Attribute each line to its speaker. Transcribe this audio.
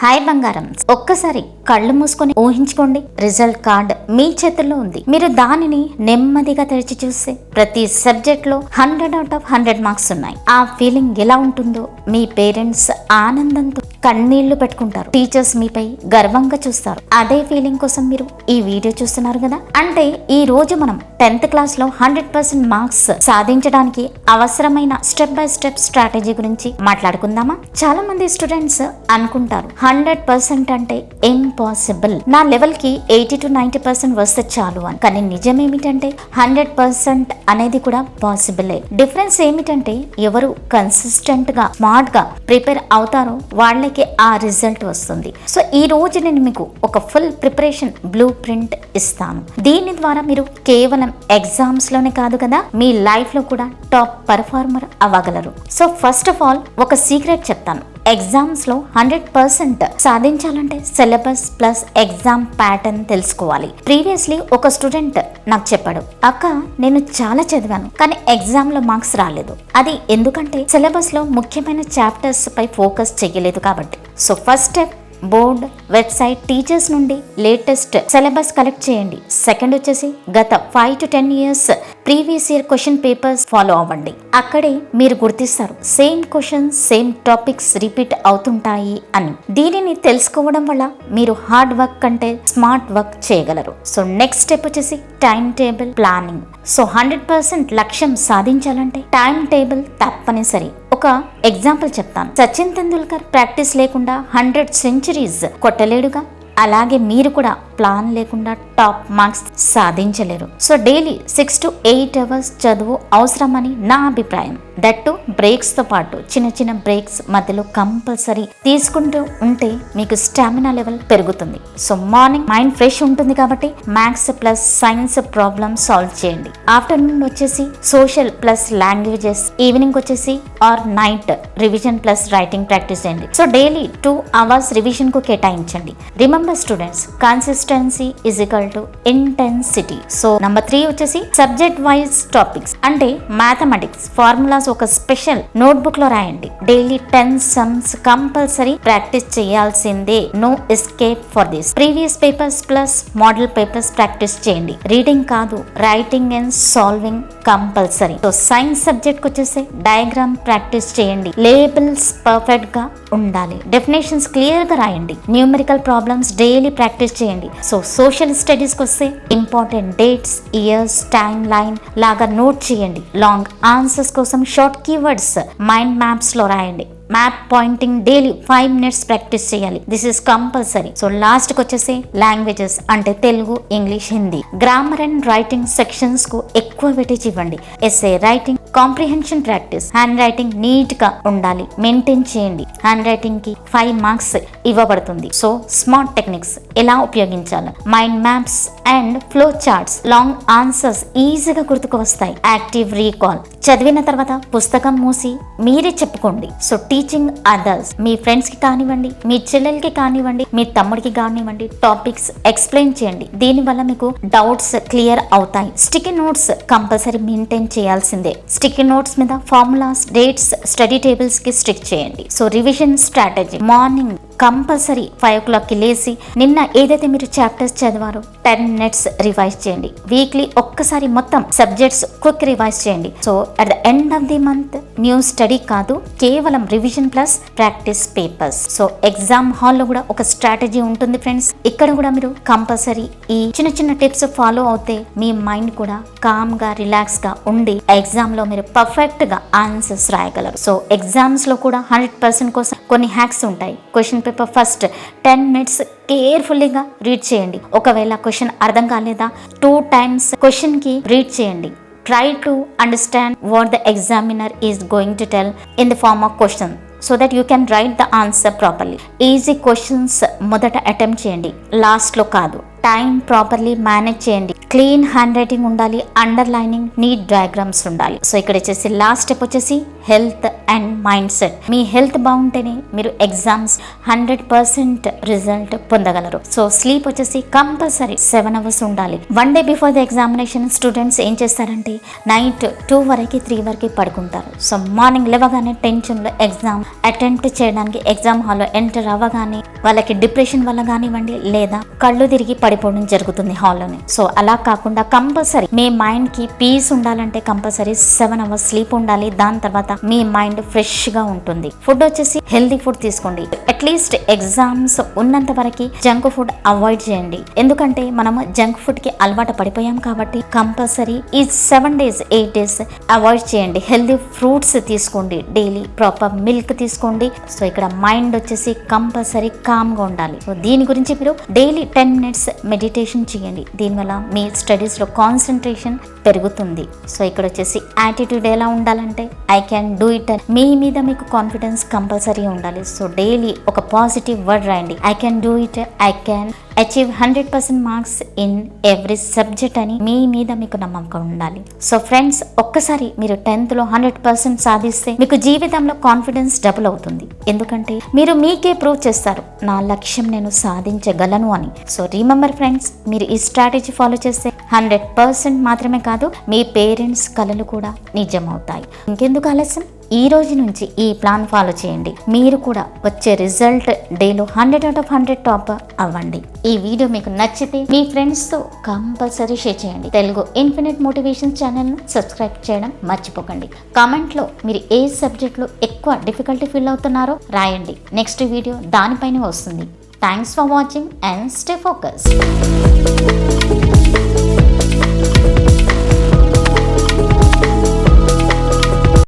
Speaker 1: Hi బంగారం. ఒక్కసారి కళ్ళు మూసుకొని ఊహించుకోండి. రిజల్ట్ కార్డ్ మీ చేతుల్లో ఉంది. మీరు దానిని నెమ్మదిగా తెరిచి చూస్తే ప్రతి సబ్జెక్ట్లో hundred out of hundred marks ఉన్నాయి. ఆ ఫీలింగ్ ఎలా ఉంటుందో మీ పేరెంట్స్ ఆనందంతో కన్నీళ్ళు పెట్టుకుంటారు. టీచర్స్ మీపై గర్వంగా చూస్తారు. అదే ఫీలింగ్ కోసం మీరు ఈ వీడియో చూస్తున్నారు కదా? అంటే ఈ రోజు మనం టెన్త్ క్లాస్లో హండ్రెడ్ పర్సెంట్ మార్క్స్ సాధించడానికి అవసరమైన స్టెప్ బై స్టెప్ స్ట్రాటజీ గురించి మాట్లాడుకుందామా? చాలా మంది స్టూడెంట్స్ అనుకుంటారు హండ్రెడ్ పర్సెంట్ అంటే ఇంపాసిబుల్ నా లెవెల్కి ఎయిటీ టు నైన్టీ పర్సెంట్ వస్తే చాలు అని. కానీ నిజం ఏమిటంటే హండ్రెడ్ పర్సెంట్ అనేది కూడా పాసిబులే డిఫరెన్స్ ఏమిటంటే ఎవరు కన్సిస్టెంట్గా స్మార్ట్గా ప్రిపేర్ అవుతారో వాళ్ళకి ఆ రిజల్ట్ వస్తుంది. సో ఈ రోజు నేను మీకు ఒక ఫుల్ ప్రిపరేషన్ బ్లూ ప్రింట్ ఇస్తాను. దీని ద్వారా మీరు కేవలం ఎగ్జామ్స్లోనే కాదు కదా మీ లైఫ్లో కూడా టాప్ పర్ఫార్మర్ అవ్వగలరు. సో ఫస్ట్ ఆఫ్ ఆల్ ఒక సీక్రెట్ చెప్తాను. ఎగ్జామ్స్లో హండ్రెడ్ పర్సెంట్ సాధించాలంటే సిలబస్ ప్లస్ ఎగ్జామ్ ప్యాటర్న్ తెలుసుకోవాలి. ప్రీవియస్లీ ఒక స్టూడెంట్ నాకు చెప్పాడు అక్క నేను చాలా చదివాను కానీ ఎగ్జామ్లో మార్క్స్ రాలేదు. అది ఎందుకంటే సిలబస్లో ముఖ్యమైన చాప్టర్స్ పై ఫోకస్ చేయలేదు కాబట్టి. So first step board website teachers నుండి లేటెస్ట్ సిలబస్ కలెక్ట్ చేయండి. సెకండ్ వచ్చేసి గత five to ten years previous year question papers follow అవ్వండి. అక్కడే మీరు గుర్తిస్తారు same questions same topics repeat అవుతుంటాయి అని. దీనిని తెలుసుకోవడం వల్ల మీరు హార్డ్ వర్క్ కంటే స్మార్ట్ వర్క్ చేయగలరు. సో నెక్స్ట్ స్టెప్ వచ్చేసి timetable planning. So hundred percent లక్ష్యం సాధించాలంటే టైం టేబుల్ తప్పనిసరి. ఒక ఎగ్జాంపుల్ చెప్తాను. సచిన్ తెండూల్కర్ ప్రాక్టీస్ లేకుండా హండ్రెడ్ సెంచరీస్ కొట్టలేడుగా? అలాగే మీరు కూడా ప్లాన్ లేకుండా top marks సాధించలేరు. So daily six to eight hours చదువు అవసరమని నా అభిప్రాయం. దట్టు బ్రేక్స్తో పాటు చిన్న చిన్న బ్రేక్స్ మధ్యలో కంపల్సరీ తీసుకుంటూ ఉంటే మీకు స్టామినా లెవెల్ పెరుగుతుంది. సో మార్నింగ్ మైండ్ ఫ్రెష్ ఉంటుంది కాబట్టి maths plus science problem solve చేయండి. ఆఫ్టర్నూన్ వచ్చేసి సోషల్ ప్లస్ లాంగ్వేజెస్ ఈవినింగ్ వచ్చేసి or night revision plus writing practice చేయండి. సో డైలీ టూ అవర్స్ రివిజన్కు కేటాయించండి. Remember students consistency is equal to intensity so number three వచ్చేసి subject wise topics అంటే mathematics formulas ఒక special నోట్బుక్లో రాయండి. Daily ten sums compulsory practice చేయాల్సిందే. No escape for this previous papers plus model papers practice చేయండి. Reading కాదు writing and solving compulsory so science subject వచ్చేసి diagram practice చేయండి. Labels పర్ఫెక్ట్గా ఉండాలి. డెఫినేషన్స్ క్లియర్గా రాయండి. న్యూమరికల్ ప్రాబ్లమ్స్ డైలీ ప్రాక్టీస్ చేయండి. సో సోషల్ స్టడీస్కి వస్తే important dates years timeline లాగా నోట్ చేయండి. లాంగ్ ఆన్సర్స్ కోసం షార్ట్ కీవర్డ్స్ మైండ్ మ్యాప్స్లో రాయండి. Map pointing daily five minutes practice చేయాలి. దిస్ ఇస్ కంపల్సరీ సో లాస్ట్కి వచ్చేసి లాంగ్వేజెస్ అంటే Telugu English Hindi grammar and writing సెక్షన్స్కు ఎక్కువ వెటేజ్ ఇవ్వండి. SA writing comprehension practice. Handwriting నీట్గా ఉండాలి. మెయింటైన్ చేయండి. హ్యాండ్ రైటింగ్కి ఫైవ్ మార్క్స్ ఇవ్వబడుతుంది. సో స్మార్ట్ టెక్నిక్స్ ఎలా ఉపయోగించాలి. Mind maps and flow charts. Long answers ఈజీగా గుర్తుకు వస్తాయి యాక్టివ్ రీకాల్. చదివిన తర్వాత పుస్తకం మూసి మీరే చెప్పుకోండి. So teaching others. మీ ఫ్రెండ్స్కి కానివ్వండి మీ చెల్లెలకి కానివ్వండి మీ తమ్ముడికి కానివ్వండి టాపిక్స్ ఎక్స్ప్లెయిన్ చేయండి. దీని వల్ల మీకు డౌట్స్ క్లియర్ అవుతాయి. స్టికీ నోట్స్ కంపల్సరీ మెయింటైన్ చేయాల్సిందే. స్టికీ నోట్స్ మీద ఫార్ములాస్ డేట్స్ స్టడీ టేబుల్స్కి స్టిక్ చేయండి. So revision strategy morning compulsory five ఓ క్లాక్కి లేచి నిన్న ఏదైతే మీరు చాప్టర్స్ చదివారో టెన్ మినిట్స్ రివైజ్ చేయండి. వీక్లీ ఒక్కసారి మొత్తం సబ్జెక్ట్స్ క్విక్ రివైజ్ చేయండి. So at the end of the month new study కాదు కేవలం revision plus practice papers. So exam హాల్లో కూడా ఒక స్ట్రాటజీ ఉంటుంది ఫ్రెండ్స్. ఇక్కడ కూడా మీరు కంపల్సరీ ఈ చిన్న చిన్న టిప్స్ ఫాలో అవుతే మీ మైండ్ కూడా కామ్గా రిలాక్స్గా ఉండి ఎగ్జామ్లో మీరు పర్ఫెక్ట్గా ఆన్సర్స్ రాయగలరు. సో ఎగ్జామ్స్లో కూడా హండ్రెడ్ పర్సెంట్ కోసం కొన్ని హ్యాక్స్ ఉంటాయి. Question paper first ten minutes కేర్ఫుల్లీగా read చేయండి. ఒకవేళ క్వశ్చన్ అర్థం కాలేదా టూ టైమ్స్ క్వశ్చన్కి రీడ్ చేయండి. Try to understand what the examiner is going to tell in the form of question so that you can write the answer properly easy questions మొదట attempt చేయండి. లాస్ట్లో కాదు. టైం ప్రాపర్లీ మేనేజ్ చేయండి. Clean handwriting ఉండాలి underlining neat diagrams ఉండాలి. So ఇక్కడ వచ్చేసి last step వచ్చేసి హెల్త్ అండ్ మైండ్ సెట్. మీ హెల్త్ బాగుంటేనే మీరు ఎగ్జామ్స్ హండ్రెడ్ పర్సెంట్ రిజల్ట్ పొందగలరు. సో స్లీప్ వచ్చేసి కంపల్సరీ సెవెన్ అవర్స్ ఉండాలి. One day before the examination students ఏం చేస్తారంటే నైట్ టూ వరకు త్రీ వరకు పడుకుంటారు. సో మార్నింగ్ లేవగానే టెన్షన్లో ఎగ్జామ్ అటెంప్ట్ చేయడానికి ఎగ్జామ్ హాల్లో ఎంటర్ అవ్వగానే వాళ్ళకి డిప్రెషన్ వల్ల కానివ్వండి లేదా కళ్ళు తిరిగి అయిపోవడం జరుగుతుంది హాల్లోనే. సో అలా కాకుండా కంపల్సరీ మీ మైండ్కి పీస్ ఉండాలంటే కంపల్సరీ సెవెన్ అవర్స్ స్లీప్ ఉండాలి. దాని తర్వాత మీ మైండ్ ఫ్రెష్గా ఉంటుంది. ఫుడ్ వచ్చేసి హెల్దీ ఫుడ్ తీసుకోండి. అట్లీస్ట్ ఎగ్జామ్స్ ఉన్నంత వరకు జంక్ ఫుడ్ అవాయిడ్ చేయండి. ఎందుకంటే మనము జంక్ ఫుడ్కి అలవాటు పడిపోయాం కాబట్టి కంపల్సరీ ఈ seven days eight days avoid చేయండి. హెల్దీ ఫ్రూట్స్ తీసుకోండి. డైలీ ప్రాపర్ మిల్క్ తీసుకోండి. సో ఇక్కడ మైండ్ వచ్చేసి కంపల్సరీ కామ్గా ఉండాలి. సో దీని గురించి మీరు డైలీ టెన్ మినిట్స్ మెడిటేషన్ చేయండి. దీనివల్ల మీ స్టడీస్లో కాన్సన్ట్రేషన్ పెరుగుతుంది. సో ఇక్కడ వచ్చేసి యాటిట్యూడ్ ఎలా ఉండాలంటే ఐ క్యాన్ డూ ఇట్ మీ మీద మీకు కాన్ఫిడెన్స్ కంపల్సరీ ఉండాలి. సో డైలీ ఒక పాజిటివ్ వర్డ్ రాయండి. I can do it I can achieve hundred percent marks in every subject అని మీ మీద మీకు నమ్మకం ఉండాలి. సో ఫ్రెండ్స్ ఒక్కసారి మీరు టెన్త్లో హండ్రెడ్ పర్సెంట్ సాధిస్తే మీకు జీవితంలో కాన్ఫిడెన్స్ డబుల్ అవుతుంది. ఎందుకంటే మీరు మీకే ప్రూవ్ చేస్తారు నా లక్ష్యం నేను సాధించగలను అని. సో రిమెంబర్ ఫ్రెండ్స్ మీరు ఈ స్ట్రాటజీ ఫాలో చేస్తే హండ్రెడ్ పర్సెంట్ మాత్రమే కాదు మీ పేరెంట్స్ కలలు కూడా నిజమవుతాయి. ఇంకెందుకు ఆలస్యం? ఈ రోజు నుంచి ఈ ప్లాన్ ఫాలో చేయండి. మీరు కూడా వచ్చే రిజల్ట్ డేలో hundred out of hundred top అవ్వండి. ఈ వీడియో మీకు నచ్చితే మీ ఫ్రెండ్స్తో కంపల్సరీ షేర్ చేయండి. తెలుగు ఇన్ఫినిట్ మోటివేషన్ ఛానల్ను సబ్స్క్రైబ్ చేయడం మర్చిపోకండి. కామెంట్లో మీరు ఏ సబ్జెక్ట్లో ఎక్కువ డిఫికల్టీ ఫీల్ అవుతున్నారో రాయండి. నెక్స్ట్ వీడియో దానిపైన వస్తుంది. Thanks for watching and stay focus